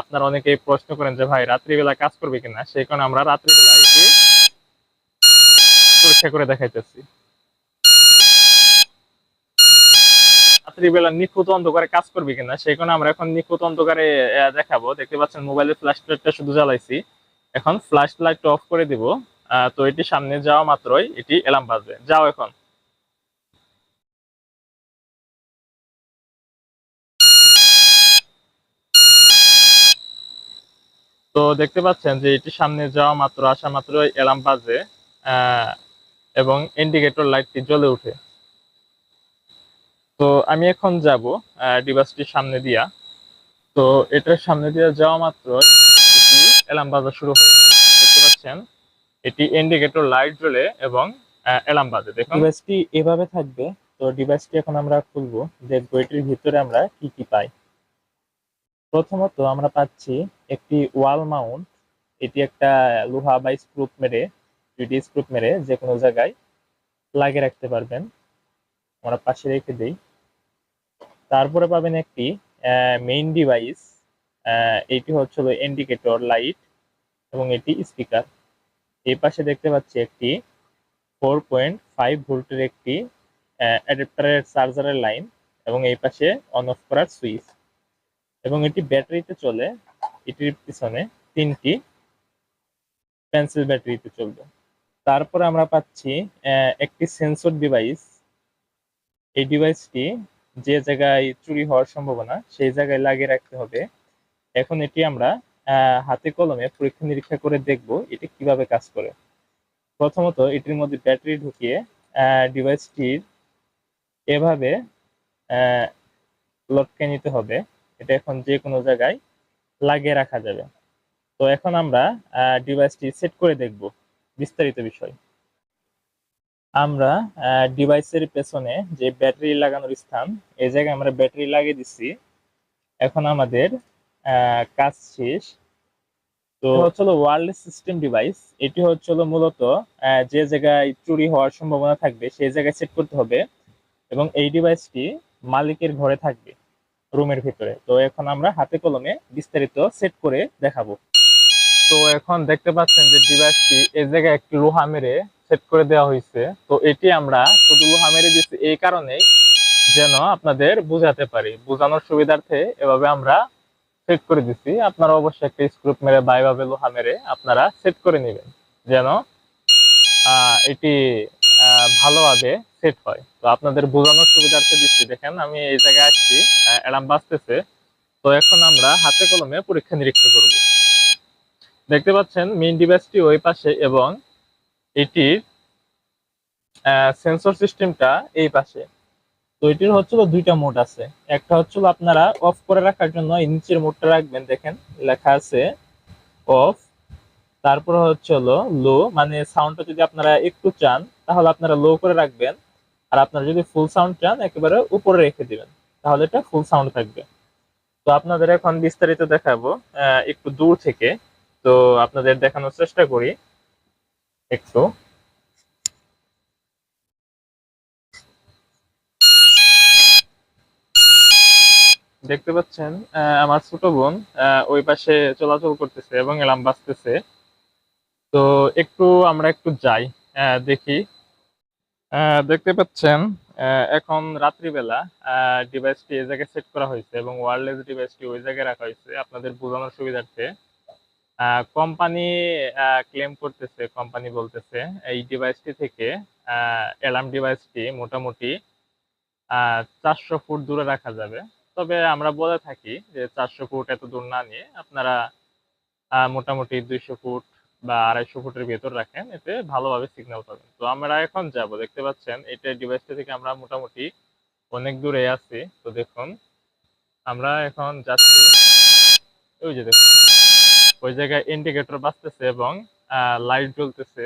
আপনারা অনেকেই প্রশ্ন করেন যে, ভাই, রাত্রিবেলা কাজ করবে কিনা? সেই কারণে আমরা রাত্রিবেলা এটি পরীক্ষা করে দেখাইতেছি। রাত্রিবেলা নিখুঁত অন্ধকারে কাজ করবে কিনা, সেই কারণে আমরা এখন নিখুঁত অন্ধকারে দেখাবো। দেখতে পাচ্ছেন মোবাইলের ফ্ল্যাশ লাইটটা শুধু জ্বালাইছি। এখন ফ্ল্যাশ লাইট অফ করে দিব। তো এটি সামনে যাওয়া মাত্রই এটি এলার্ম বাজবে। যাও এখন। তো দেখতে পাচ্ছেন যে এটি সামনে যাওয়া মাত্র, আসা মাত্র অ্যালার্ম বাজে এবং ইন্ডিকেটর লাইটটি জ্বলে ওঠে তো আমি এখন যাব ডিভাইসটির সামনে দিয়া। তো এটার সামনে দিয়ে যাওয়া মাত্র এটি অ্যালার্ম বাজা শুরু হয়ে। দেখতে পাচ্ছেন, এটি ইন্ডিকেটর লাইট জ্বলে এবং অ্যালার্ম বাজে। দেখুন। ডিভাইসটি এভাবে থাকবে, তো ডিভাইসটি এখন আমরা খুলবো দেখব এটির ভিতরে আমরা কি কি পাই। প্রথমত আমরা পাচ্ছি একটি ওয়াল মাউন্ট। এটি একটা লোহা বা স্ক্রুপ মেরে, দুইটি স্ক্রুপ মেরে যে কোনো জায়গায় লাগিয়ে রাখতে পারবেন। আমরা পাশে রেখে দিই। তারপরে পাবেন একটি মেইন ডিভাইস এটি হচ্ছিল ইন্ডিকেটর লাইট এবং এটি স্পিকার এই পাশে দেখতে পাচ্ছি একটি ফোর পয়েন্ট ফাইভ ভোল্টের একটি অ্যাডাপ্টারের চার্জারের লাইন এবং এই পাশে অন অফ করার সুইচ এবং এটি ব্যাটারিতে চলে। এটির পিছনে তিনটি পেন্সিল ব্যাটারিতে চলবে। তারপরে আমরা পাচ্ছি একটি সেন্সর ডিভাইস এই ডিভাইসটি যে জায়গায় চুরি হওয়ার সম্ভাবনা, সেই জায়গায় লাগিয়ে রাখতে হবে। এখন এটি আমরা হাতে কলমে পরীক্ষা নিরীক্ষা করে দেখব এটি কীভাবে কাজ করে। প্রথমত এটির মধ্যে ব্যাটারি ঢুকিয়ে ডিভাইসটির এভাবে লটকে নিতে হবে। এটা এখন যে কোনো জায়গায় লাগিয়ে রাখা যাবে। তো এখন আমরা ডিভাইসটি সেট করে দেখব বিস্তারিত বিষয়। আমরা ডিভাইসের পেছনে যে ব্যাটারি লাগানোর স্থান এই জায়গায় আমরা ব্যাটারি লাগিয়ে দিচ্ছি এখন আমাদের আহ, কাজ শেষ। তো হচ্ছিল ওয়্যারলেস সিস্টেম ডিভাইস এটি হচ্ছিল মূলত আহ, যে জায়গায় চুরি হওয়ার সম্ভাবনা থাকবে সেই জায়গায় সেট করতে হবে। এবং এই ডিভাইসটি মালিকের ঘরে থাকবে। রুমের ভিতরে। তো এখন আমরা হাতে কলমে বিস্তারিত সেট করে দেখাবো। তো এখন দেখতে পাচ্ছেন যে ডিভাইসটি এই জায়গায় একটি লোহা মেরে সেট করে দেওয়া হয়েছে। তো এটি আমরা শুধু লোহা মেরে দিচ্ছি এই কারণেই যেন আপনাদের বোঝাতে পারি। বোঝানোর সুবিধার্থে এভাবে আমরা সেট করে দিচ্ছি আপনারা অবশ্যই একটা স্ক্রুপ মেরে বা এভাবে লোহা মেরে আপনারা সেট করে নেবেন। যেন এটি ভালোভাবে সেট হয়। তো আপনাদের বোঝানোর সুবিধার্থে দিচ্ছি। দেখেন, আমি এই জায়গায় আসছি অ্যালার্ম বাজতেছে। তো এখন আমরা হাতে কলমে পরীক্ষা নিরীক্ষা করব। দেখতে পাচ্ছেন মেইন ডিভাইসটি ওই পাশে এবং এটির সেন্সর সিস্টেমটা এই পাশে। তো এটির হচ্ছিল দুইটা মোড আছে। একটা হচ্ছিল আপনারা অফ করে রাখার জন্য এই নিচের মোডটা রাখবেন। দেখেন, লেখা আছে অফ তারপর হচ্ছে হলো লো মানে সাউন্ডটা যদি আপনারা একটু চান, তাহলে আপনারা লো করে রাখবেন। আর আপনারা যদি ফুল সাউন্ড চান, একেবারে উপরে রেখে দিবেন। তাহলে এটা ফুল সাউন্ড থাকবে। তো আপনাদের এখন বিস্তারিত দেখাবো একটু দূর থেকে। তো আপনাদের দেখানোর চেষ্টা করি। একটু। দেখতে পাচ্ছেন আমার ছোট বোন ওই পাশে চলাচল করতেছে এবং এলাম বাজতেছে। তো একটু আমরা একটু যাই দেখি। দেখতে পাচ্ছেন এখন রাত্রিবেলা ডিভাইসটি এই জায়গায় সেট করা হয়েছে এবং ওয়্যারলেস ডিভাইসটি ওই জায়গায় রাখা হয়েছে আপনাদের বোঝানোর সুবিধার্থে। কোম্পানি ক্লেম করতেছে কোম্পানি বলতেছে, এই ডিভাইসটি থেকে অ্যালার্ম ডিভাইসটি মোটামুটি চারশো ফুট দূরে রাখা যাবে। তবে আমরা বলে থাকি যে চারশো ফুট এত দূর না নিয়ে আপনারা মোটামুটি দুইশো ফুট বা আড়াইশো ফুটের ভেতর রাখেন, এতে ভালোভাবে সিগন্যাল পাবেন। তো আমরা এখন যাব, দেখতে পাচ্ছেন, এটা ডিভাইসটা থেকে আমরা মোটামুটি অনেক দূরে আছি। তো দেখুন, আমরা এখন যাচ্ছি ওই যে দেখুন, ওই জায়গায় ইন্ডিকেটর বাজতেছে এবং লাইট জ্বলতেছে,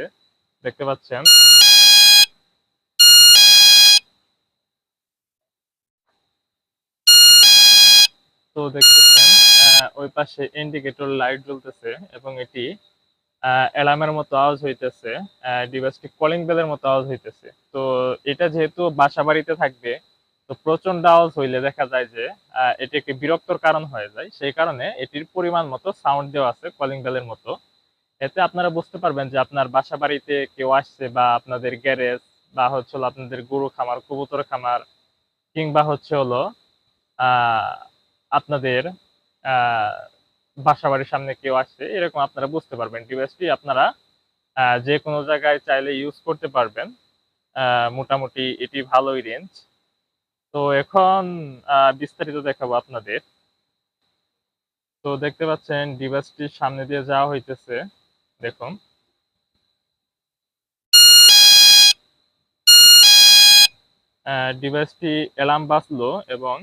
দেখতে পাচ্ছেন। তো দেখতেছেন ওই পাশে ইন্ডিকেটর লাইট জ্বলতেছে এবং এটি অ্যালার্মের মতো আওয়াজ হইতেছে ডিভাইসটি কলিং বেলের মতো আওয়াজ হইতেছে। তো এটা যেহেতু বাসা বাড়িতে থাকবে, তো প্রচণ্ড আওয়াজ হইলে দেখা যায় যে এটি একটি বিরক্তর কারণ হয়ে যায়। সেই কারণে এটির পরিমাণ মতো সাউন্ড দেওয়া আছে কলিং বেলের মতো। এতে আপনারা বুঝতে পারবেন যে আপনার বাসা বাড়িতে কেউ আসছে বা আপনাদের গ্যারেজ বা হচ্ছে হলো আপনাদের গরু খামার, কবুতর খামার, কিংবা হচ্ছে হলো আপনাদের বাসা বাড়ির সামনে কেউ আসছে, এরকম আপনারা বুঝতে পারবেন ডিভাইসটি আপনারা যে কোনো জায়গায় চাইলে ইউজ করতে পারবেন। মোটামুটি এটি ভালোই রেঞ্জ তো এখন বিস্তারিত দেখাবো আপনাদের। তো দেখতে পাচ্ছেন ডিভাইসটির সামনে দিয়ে যাওয়া হইতেছে। দেখুন। ডিভাইসটি অ্যালার্ম বাজলো এবং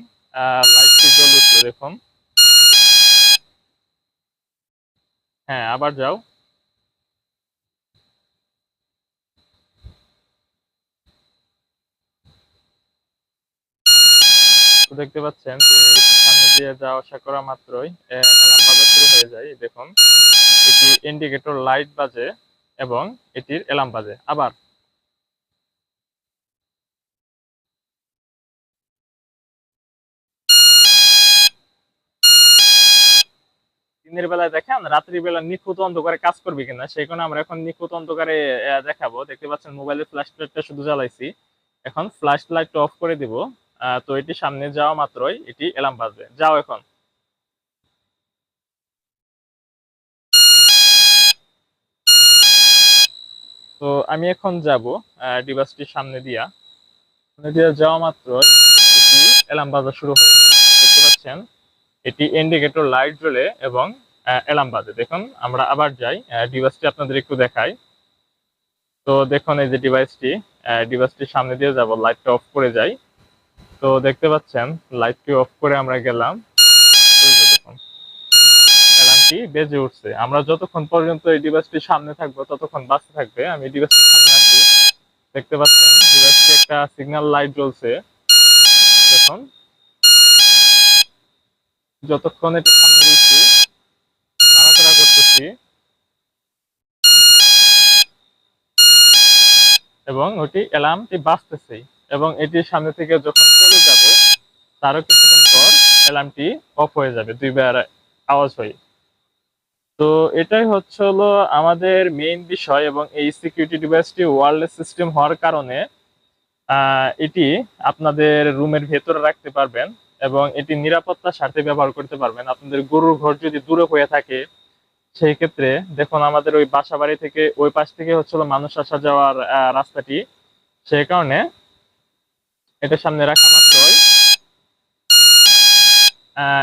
লাইটটি জ্বল উঠল, দেখুন। হ্যাঁ আবার যাও। দেখতে পাচ্ছেন যে সামনে দিয়ে যাওয়া আসা করা মাত্রই অ্যালার্ম শুরু হয়ে যায়। দেখুন, এটি ইন্ডিকেটর লাইট বাজে এবং এটির অ্যালার্ম বাজে। আবার দিনের বেলায় দেখেন রাত্রি বেলা নিখুঁত অন্ধকারে কাজ করবে কিনা, সেই কারণে আমরা এখন নিখুঁত অন্ধকারে দেখাবো। দেখতে পাচ্ছেন মোবাইলের ফ্ল্যাশ লাইটটা শুধু জ্বালাইছি। এখন ফ্ল্যাশ লাইট অফ করে দিব। তো এটি সামনে যাওয়া মাত্রই এটি অ্যালার্ম বাজবে। যাও এখন। তো আমি এখন যাব ডিভাইসটির সামনে দিয়া। সামনে দিয়া যাওয়া মাত্রই এটি অ্যালার্ম বাজা শুরু হয়ে দেখতে পাচ্ছেন, এটি ইন্ডিকেটর লাইট জ্বলে এবং অ্যালার্ম বাজে। দেখুন, আমরা আবার যাই। ডিভাইসটি আপনাদের একটু দেখাই। তো দেখুন, এই যে ডিভাইসটি ডিভাইসটির সামনে দিয়ে যাব লাইটটা অফ করে যাই। তো দেখতে পাচ্ছেন লাইটটি অফ করে আমরা গেলাম। অ্যালার্মটি বেজে উঠছে। আমরা যতক্ষণ পর্যন্ত এই ডিভাইসটির সামনে থাকব, ততক্ষণ বাঁচতে থাকবে। আমি ডিভাইসটির সামনে আসি। দেখতে পাচ্ছেন ডিভাইসটি একটা সিগন্যাল লাইট জ্বলছে। দেখুন, যতক্ষণ এটা সামনে দিচ্ছি নাড়াচাড়া করতেছি এবং ওটি অ্যালার্মটি বাজতেছে এবং এটির সামনে থেকে যখন চলে যাব, তারও কিছুক্ষণ পর অ্যালার্মটি অফ হয়ে যাবে, দুইবার আওয়াজ হয়ে। তো এটাই হচ্ছে হলো আমাদের মেইন বিষয় এবং এই সিকিউরিটি ডিভাইসটি ওয়্যারলেস সিস্টেম হওয়ার কারণে এটি আপনাদের রুমের ভেতরে রাখতে পারবেন এবং এটি নিরাপত্তার স্বার্থে ব্যবহার করতে পারবেন। আপনাদের গরুর ঘর যদি দূরে হয়ে থাকে সেই ক্ষেত্রে দেখুন আমাদের ওই বাসা বাড়ি থেকে ওই পাশ থেকে হচ্ছিল মানুষ আসা যাওয়ার রাস্তাটি। সেই কারণে এটা সামনে রাখা মাত্রই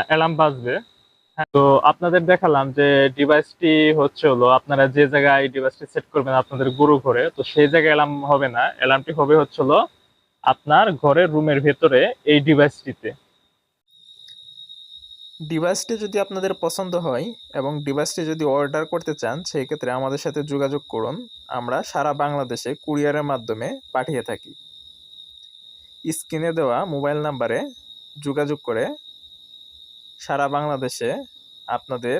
অ্যালার্ম বাজবে। হ্যাঁ, তো আপনাদের দেখালাম যে ডিভাইসটি হচ্ছে হলো আপনারা যে জায়গায় ডিভাইসটি সেট করবেন আপনাদের গরু ঘরে তো সেই জায়গায় অ্যালার্ম হবে না। অ্যালার্মটি হবে হচ্ছে হলো আপনার ঘরের রুমের ভেতরে এই ডিভাইসটিতে ডিভাইসটি যদি আপনাদের পছন্দ হয় এবং ডিভাইসটি যদি অর্ডার করতে চান সেই ক্ষেত্রে আমাদের সাথে যোগাযোগ করুন। আমরা সারা বাংলাদেশে কুরিয়ারের মাধ্যমে পাঠিয়ে থাকি। স্ক্রিনে দেওয়া মোবাইল নাম্বারে যোগাযোগ করে সারা বাংলাদেশে আপনাদের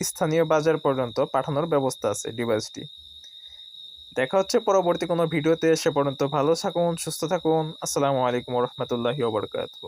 স্থানীয় বাজার পর্যন্ত পাঠানোর ব্যবস্থা আছে ডিভাইসটি। দেখা হচ্ছে পরবর্তী কোনো ভিডিওতে। সে পর্যন্ত ভালো থাকুন, সুস্থ থাকুন। আসসালামু আলাইকুম রহমতুল্লাহি ওবরকাতহ